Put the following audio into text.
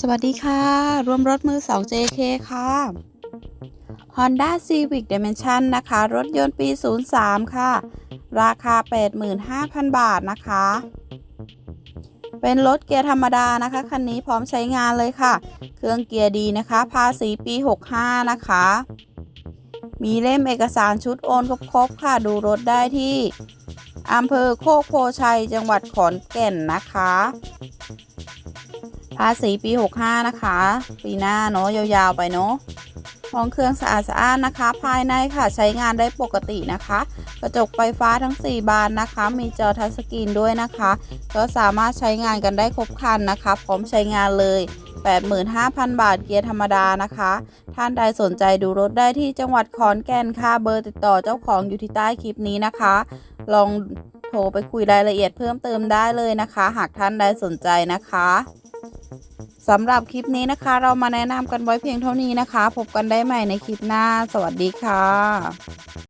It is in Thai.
สวัสดีค่ะ รวมรถมือ 2 JK ค่ะ Honda Civic Dimension นะคะ รถยนต์ปี 03 ค่ะ ราคา 85,000 บาทนะคะ เป็นรถเกียร์ธรรมดานะคะ คันนี้พร้อมใช้งานเลยค่ะ เครื่องเกียร์ดีนะคะ ภาษีปี 65 นะคะ มีเล่มเอกสารชุดโอนครบๆค่ะ ดูรถได้ที่ อำเภอโคกโพชัย จังหวัดขอนแก่นนะคะ ภาษีปี 65 นะคะ ปีหน้าเนาะยาวๆไปเนาะห้องเครื่องสะอาดสะอ้านนะคะ ภายในค่ะใช้งานได้ปกตินะคะ กระจกไฟฟ้าทั้ง 4 บานนะคะ มีจอทัชสกรีนด้วยนะคะ ก็สามารถใช้งานกันได้ครบครันนะคะ พร้อมใช้งานเลย 85,000 บาทเกียร์ธรรมดานะคะ ท่านใดสนใจดูรถได้ที่จังหวัดขอนแก่นค่ะเบอร์ติดต่อเจ้าของอยู่ที่ใต้คลิปนี้นะคะ ลองโทรไปคุยรายละเอียดเพิ่มเติมได้เลยนะคะ หากท่านใดสนใจนะคะสำหรับคลิปนี้นะคะ เรามาแนะนำกันไว้เพียงเท่านี้นะคะ พบกันได้ใหม่ในคลิปหน้า สวัสดีค่ะ